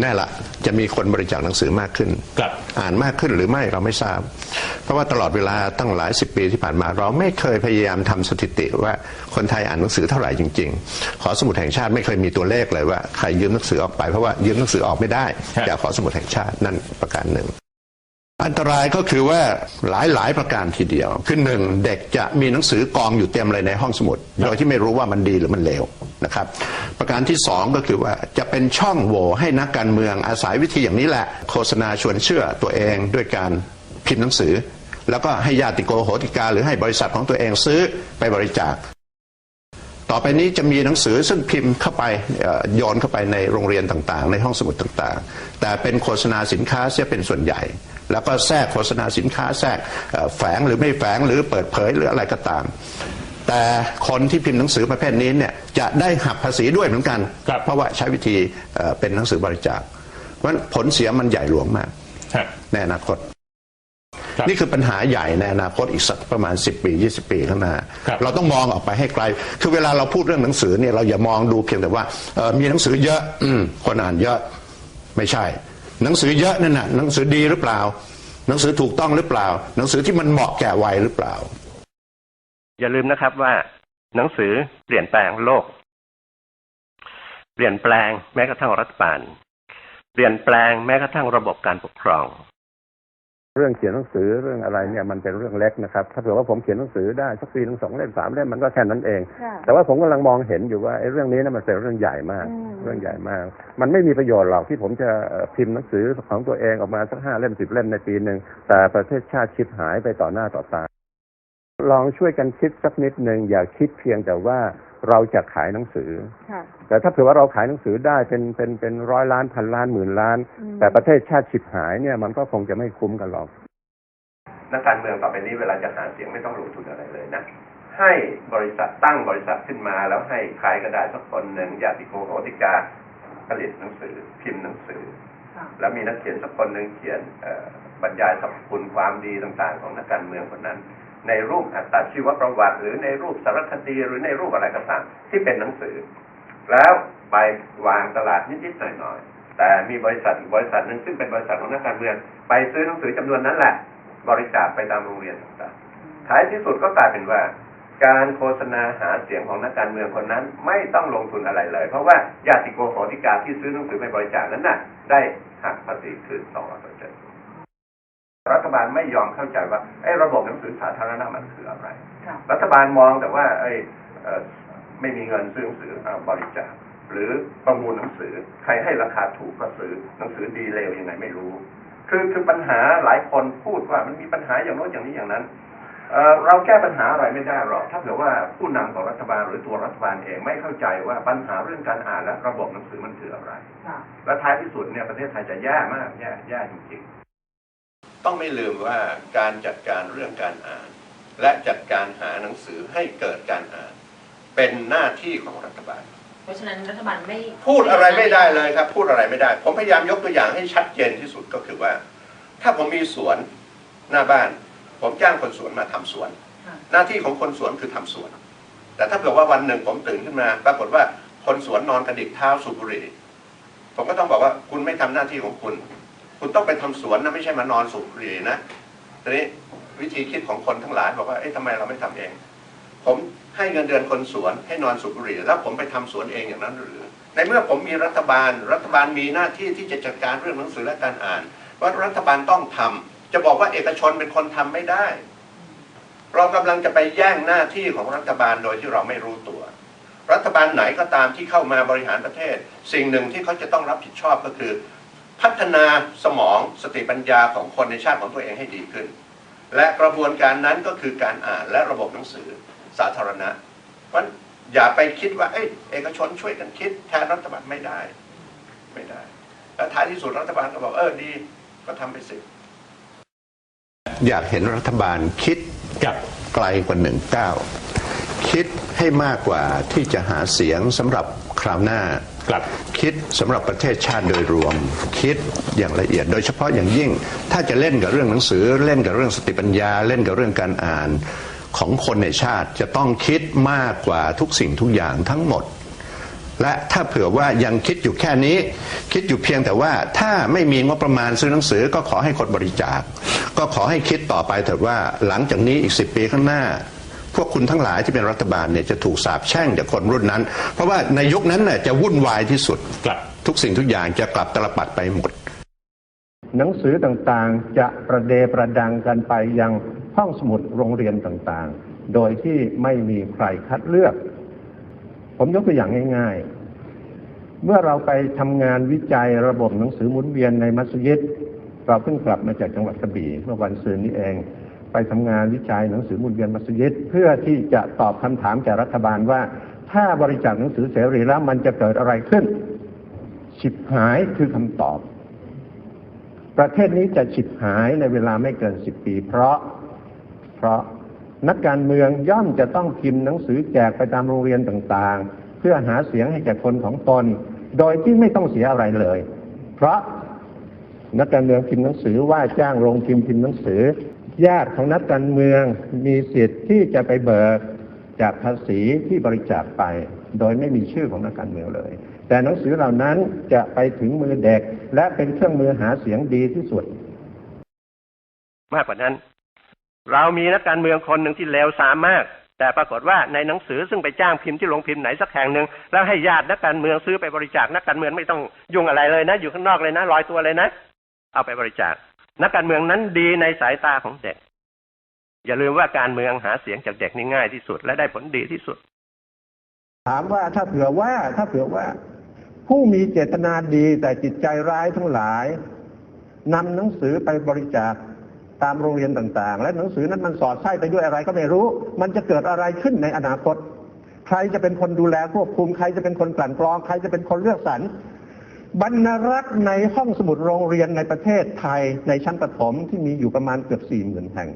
แน่ละจะมีคนบริจาคหนังสือมากขึ้น ครับ อ่านมากขึ้นหรือไม่เราไม่ทราบ เพราะว่าตลอดเวลาตั้งหลายสิบปีที่ผ่านมา เราไม่เคยพยายามทำสถิติว่าคนไทยอ่านหนังสือเท่าไหร่จริง ๆ ขอสมุดแห่งชาติไม่เคยมีตัวเลขเลยว่าใครยืมหนังสือออกไปเพราะว่ายืมหนังสือออกไม่ได้ครับจากขอสมุดแห่งชาตินั่นประการหนึ่งอันตรายก็คือว่าหลายหลายประการทีเดียว คือหนึ่งเด็กจะมีหนังสือกองอยู่เต็มเลยในห้องสมุด โดยที่ไม่รู้ว่ามันดีหรือมันเลว นะครับ ประการที่สองก็คือว่าจะเป็นช่องโหว่ให้นักการเมืองอาศัยวิธีอย่างนี้แหละ โฆษณาชวนเชื่อตัวเองด้วยการพิมพ์หนังสือ แล้วก็ให้ญาติโกโหติกาหรือให้บริษัทของตัวเองซื้อไปบริจาค ต่อไปนี้จะมีหนังสือซึ่งพิมพ์เข้าไปเอ่อโยนเข้าไปในโรงเรียนต่างๆ ในห้องสมุดต่างๆ แต่เป็นโฆษณาสินค้าเสียเป็นส่วนใหญ่แล้วก็แทรกโฆษณาสินค้าแทรกแฝงหรือไม่แฝงหรือเปิดเผยหรืออะไรก็ตาม แต่คนที่พิมพ์หนังสือประเภทนี้เนี่ยจะได้หักภาษีด้วยเหมือนกัน ครับ เพราะว่าใช้วิธีเอ่อเป็นหนังสือบริจาคเพราะฉะนั้นผลเสียมันใหญ่หลวงมาก ฮะ ในอนาคต ครับนี่คือปัญหาใหญ่ในอนาคตอีกสักประมาณ 10 ปี 20 ปีข้างหน้า ครับเราต้องมองออกไปให้ไกล คือเวลาเราพูดเรื่องหนังสือเนี่ยเราอย่ามองดูเพียงแต่ว่าเอ่อมีหนังสือเยอะอมคนอ่านเยอะไม่ใช่ หนังสือเยอะนั่นน่ะหนังสือดีหรือเปล่า หนังสือถูกต้องหรือเปล่า หนังสือที่มันเหมาะแก่วัยหรือเปล่า อย่าลืมนะครับว่าหนังสือเปลี่ยนแปลงโลก เปลี่ยนแปลงแม้กระทั่งรัฐบาล เปลี่ยนแปลงแม้กระทั่งระบบการปกครอง เรื่องเขียนหนังสือเรื่องอะไรเนี่ยมันเป็นเรื่องเล็กนะครับ ถ้าเผื่อว่าผมเขียนหนังสือได้สักปีหนึ่งสองเล่มสามเล่มมันก็แค่นั้นเองค่ะแต่ว่าผมกำลังมองเห็นอยู่ว่าไอ้เรื่องนี้นะมันเป็นเรื่องใหญ่มากอืมเรื่องใหญ่มาก มันไม่มีประโยชน์หรอกที่ผมจะเอ่อพิมพ์หนังสือของตัวเองออกมาสักห้าเล่มสิบเล่มในปีหนึ่งแต่ประเทศชาติชิบหายไปต่อหน้าต่อตา ลองช่วยกันคิดสักนิดหนึ่งอย่าคิดเพียงแต่ว่าเราจะขายหนังสือค่ะแต่ถ้าเผื่อว่าเราขายหนังสือได้เป็นเป็นเป็นร้อยล้านพันล้านหมื่นล้านอืมแต่ประเทศชาติฉิบหายเนี่ยมันก็คงจะไม่คุ้มกันหรอก นักการเมืองต่อไปนี้เวลาจะหาเสียงไม่ต้องลงทุนอะไรเลยนะ ให้บริษัทตั้งบริษัทขึ้นมาแล้วให้ใครก็ได้สักคนหนึ่งญาติโกโหติกาผลิตหนังสือ พิมพ์หนังสือค่ะแล้วมีนักเขียนสักคนหนึ่งเขียนเอ่อบรรยายสรรพคุณความดีต่างๆ ของนักการเมืองคนนั้น ในรูปอัตชีวประวัติ หรือในรูปสารคดีหรือในรูปอะไรก็ตามที่เป็นหนังสือ แล้วไปวางตลาดนิดๆหน่อยๆแต่มีบริษัทอีกบริษัทหนึ่งซึ่งเป็นบริษัทของนักการเมืองไปซื้อหนังสือจำนวนนั้นแหละ บริจาคไปตามโรงเรียนต่างๆท้ายที่สุดก็กลายเป็นว่า การโฆษณาหาเสียงของนักการเมืองคนนั้นไม่ต้องลงทุนอะไรเลย เพราะว่าญาติโกโหติกาที่ซื้อหนังสือไปบริจาคนั้นน่ะ ได้หักภาษีคืนสองร้อยเปอร์เซ็นต์ รัฐบาลไม่ยอมเข้าใจว่าไอ้ระบบหนังสือสาธารณะมันคืออะไรค่ะรัฐบาลมองแต่ว่าไอ้เอ่อไม่มีเงินซื้อหนังสือเอาบริจาคหรือประมูลหนังสือใครให้ราคาถูกก็ซื้อหนังสือดีเลวยังไงไม่รู้ คือคือปัญหาหลายคนพูดว่ามันมีปัญหาอย่างโน้นอย่างนี้อย่างนั้นเอ่อเราแก้ปัญหาอะไรไม่ได้หรอกถ้าเผื่อว่าผู้นำของรัฐบาลหรือตัวรัฐบาลเองไม่เข้าใจว่าปัญหาเรื่องการอ่านและระบบหนังสือมันคืออะไรค่ะและท้ายที่สุดเนี่ยประเทศไทยจะแย่มากแย่แย่จริงๆ ต้องไม่ลืมว่าการจัดการเรื่องการอ่าน และจัดการหาหนังสือให้เกิดการอ่าน เป็นหน้าที่ของรัฐบาล เพราะฉะนั้นรัฐบาลไม่พูดอะไรไม่ได้เลยครับ พูดอะไรไม่ได้ ผมพยายามยกตัวอย่างให้ชัดเจนที่สุดก็คือว่า ถ้าผมมีสวนหน้าบ้าน ผมจ้างคนสวนมาทำสวนค่ะหน้าที่ของคนสวนคือทำสวน แต่ถ้าเกิดว่าวันหนึ่งผมตื่นขึ้นมา ปรากฏว่าคนสวนนอนกระดิกเท้าสูบบุหรี่ผมก็ต้องบอกว่าคุณไม่ทำหน้าที่ของคุณ คุณต้องไปทำสวนนะไม่ใช่มานอนสูบบุหรี่นะทีนี้วิธีคิดของคนทั้งหลายบอกว่าเอ๊ะทำไมเราไม่ทำเอง ผมให้เงินเดือนคนสวนให้นอนสูบบุหรี่แล้วผมไปทำสวนเองอย่างนั้นหรือ ในเมื่อผมมีรัฐบาล รัฐบาลมีหน้าที่ที่จะจัดการเรื่องหนังสือและการอ่าน ว่ารัฐบาลต้องทำจะบอกว่าเอกชนเป็นคนทำไม่ได้ เรากำลังจะไปแย่งหน้าที่ของรัฐบาลโดยที่เราไม่รู้ตัว รัฐบาลไหนก็ตามที่เข้ามาบริหารประเทศ สิ่งหนึ่งที่เขาจะต้องรับผิดชอบก็คือ พัฒนาสมองสติปัญญาของคนในชาติของตัวเองให้ดีขึ้น และกระบวนการนั้นก็คือการอ่านและระบบหนังสือสาธารณะเพราะฉะนั้นอย่าไปคิดว่าเอ้ยเอกชนช่วยกันคิดแทนรัฐบาลไม่ได้ไม่ได้แล้วท้ายที่สุดรัฐบาลก็บอกเออดีก็ทำไปสิอยากเห็นรัฐบาลคิดกับไกลกว่าหนึ่งก้าวคิดให้มากกว่าที่จะหาเสียงสำหรับ คราวหน้ากลับคิดสำหรับประเทศชาติโดยรวม คิดอย่างละเอียด โดยเฉพาะอย่างยิ่ง ถ้าจะเล่นกับเรื่องหนังสือ เล่นกับเรื่องสติปัญญา เล่นกับเรื่องการอ่านของคนในชาติจะต้องคิดมากกว่าทุกสิ่งทุกอย่างทั้งหมด และถ้าเผื่อว่ายังคิดอยู่แค่นี้ คิดอยู่เพียงแต่ว่าถ้าไม่มีงบประมาณซื้อหนังสือก็ขอให้คนบริจาค ก็ขอให้คิดต่อไปเถิดว่าหลังจากนี้อีกสิปีข้างหน้า พวกคุณทั้งหลายที่เป็นรัฐบาลเนี่ยจะถูกสาปแช่งจากคนรุ่นนั้น เพราะว่าในยุคนั้นน่ะจะวุ่นวายที่สุดครับทุกสิ่งทุกอย่างจะกลับตลปัดไปหมด หนังสือต่างๆจะประเดประดังกันไปยังห้องสมุดโรงเรียนต่างๆ โดยที่ไม่มีใครคัดเลือก ผมยกตัวอย่างง่ายๆ เมื่อเราไปทำงานวิจัยระบบหนังสือหมุนเวียนในมัสยิด เราเพิ่งกลับมาจากจังหวัดกระบี่เมื่อวันซืนนี้เอง ไปทำงานวิจัยหนังสือมุนเวียนมัสยิดเพื่อที่จะตอบคำถามจากรัฐบาลว่า ถ้าบริจาคหนังสือเสรีแล้วมันจะเกิดอะไรขึ้นฉิบหายคือคำตอบ ประเทศนี้จะฉิบหายในเวลาไม่เกินสิบปี เพราะเพราะนักการเมืองย่อมจะต้องพิมพ์หนังสือแจกไปตามโรงเรียนต่างๆ เพื่อหาเสียงให้แก่คนของตน โดยที่ไม่ต้องเสียอะไรเลย เพราะนักการเมืองพิมพ์หนังสือว่าจ้างโรงพิมพ์พิมพ์หนังสือ ญาติของนักการเมืองมีสิทธิ์ที่จะไปเบิกจากภาษีที่บริจาคไป โดยไม่มีชื่อของนักการเมืองเลย แต่หนังสือเหล่านั้นจะไปถึงมือเด็ก และเป็นเครื่องมือหาเสียงดีที่สุด มากกว่านั้น เรามีนักการเมืองคนหนึ่งที่เลวทรามมาก แต่ปรากฏว่าในหนังสือซึ่งไปจ้างพิมพ์ที่โรงพิมพ์ไหนสักแห่งหนึ่งแล้วให้ญาตินักการเมืองซื้อไปบริจาคนักการเมืองไม่ต้องยุ่งอะไรเลยนะ อยู่ข้างนอกเลยนะลอยตัวเลยนะ เอาไปบริจาค นักการเมืองนั้นดีในสายตาของเด็ก อย่าลืมว่าการเมืองหาเสียงจากเด็กนี่ง่ายที่สุด และได้ผลดีที่สุด ถามว่าถ้าเผื่อว่าถ้าเผื่อว่า ผู้มีเจตนาดีแต่จิตใจร้ายทั้งหลายนำหนังสือไปบริจาคตามโรงเรียนต่างๆ และหนังสือนั้นมันสอดไส้ไปด้วยอะไรก็ไม่รู้ มันจะเกิดอะไรขึ้นในอนาคต ใครจะเป็นคนดูแลควบคุม ใครจะเป็นคนกลั่นกรอง ใครจะเป็นคนเลือกสรร บรรณรักษ์ในห้องสมุดโรงเรียนในประเทศไทยในชั้นประถมที่มีอยู่ประมาณเกือบสี่หมื่นแห่ง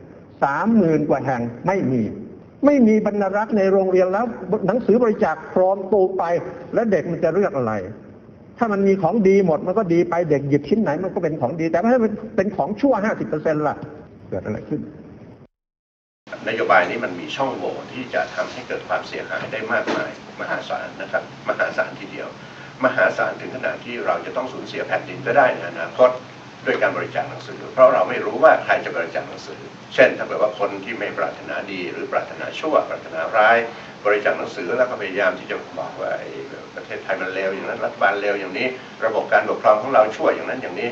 สามหมื่นกว่าแห่งไม่มี ไม่มีบรรณรักษ์ในโรงเรียนแล้วหนังสือบริจาคพร้อมตูไป แล้วเด็กมันจะเลือกอะไร ถ้ามันมีของดีหมดมันก็ดีไปเด็กหยิบชิ้นไหนมันก็เป็นของดี แต่ถ้ามันเป็นของชั่วห้าสิบเปอร์เซ็นต์ล่ะเกิดอะไรขึ้นนโยบายนี้มันมีช่องโหว่ที่จะทำให้เกิดความเสียหายได้มากมาย มหาศาลนะครับ มหาศาลทีเดียว มหาศาลถึงขนาดที่เราจะต้องสูญเสียแผ่นดินก็ได้ในอนาคตด้วยการบริจาคหนังสือ เพราะเราไม่รู้ว่าใครจะบริจาคหนังสือ เช่น ถ้าเกิดว่าคนที่ไม่ปรารถนาดี หรือปรารถนาชั่ว ปรารถนาร้าย บริจาคหนังสือแล้วก็พยายามที่จะบอกว่าประเทศไทยมันเลวอย่างนั้นรัฐบาลเลวอย่างนี้ ระบบการปกครองของเราชั่วอย่างนั้นอย่างนี้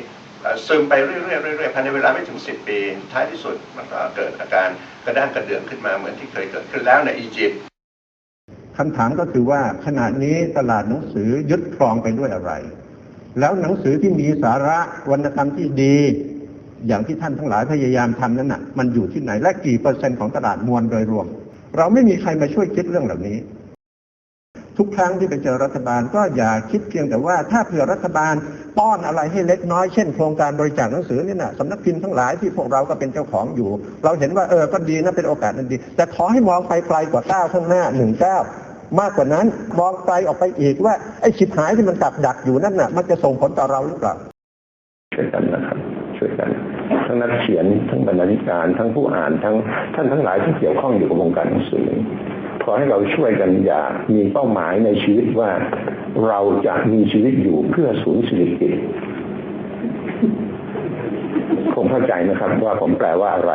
ซึมไปเรื่อยๆเรื่อยๆภายในเวลาไม่ถึง 10 ปี ท้ายที่สุดมันก็เกิดอาการกระด้างกระเดื่องขึ้นมาเหมือนที่เคยเกิดขึ้นแล้วในอียิปต์ คำถามก็คือว่าขณะนี้ตลาดหนังสือยึดครองไปด้วยอะไร แล้วหนังสือที่มีสาระวรรณกรรมที่ดี อย่างที่ท่านทั้งหลายพยายามทำนั้นน่ะ มันอยู่ที่ไหนและกี่เปอร์เซ็นต์ของตลาดมวลโดยรวม เราไม่มีใครมาช่วยคิดเรื่องเหล่านี้ ทุกครั้งที่ไปเจอรัฐบาลก็อย่าคิดเพียงแต่ว่าถ้าเผื่อรัฐบาลป้อนอะไรให้เล็กน้อยเช่นโครงการบริจาคหนังสือนี่นะสำนักพิมพ์ทั้งหลายที่พวกเราก็เป็นเจ้าของอยู่ เราเห็นว่าเออก็ดีนะเป็นโอกาสนั้นดี แต่ขอให้มองไปไกลกว่าก้าวข้างหน้าหนึ่งก้าว มากกว่านั้นมองไกลออกไปอีกว่าไอ้ฉิบหายที่มันกับดักอยู่นั่นน่ะ มันจะส่งผลต่อเราหรือเปล่าช่วยกันนะครับช่วยกัน ทั้งนักเขียนทั้งบรรณาธิการทั้งผู้อ่านทั้งท่านทั้งหลายที่เกี่ยวข้องอยู่กับวงการหนังสือขอให้เราช่วยกันอย่ามีเป้าหมายในชีวิตว่าเราจะมีชีวิตอยู่เพื่อศูนย์เศรษฐกิจ คงเข้าใจนะครับ ว่าผมแปลว่าอะไร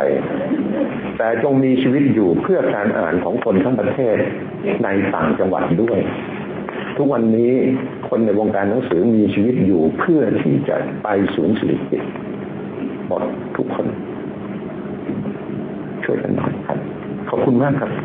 แต่จงมีชีวิตอยู่เพื่อการอ่านของคนทั้งประเทศในต่างจังหวัดด้วย ทุกวันนี้คนในวงการหนังสือมีชีวิตอยู่เพื่อที่จะไปศูนย์เศรษฐกิจหมดทุกคน ช่วยกันหน่อยครับ ขอบคุณมากครับ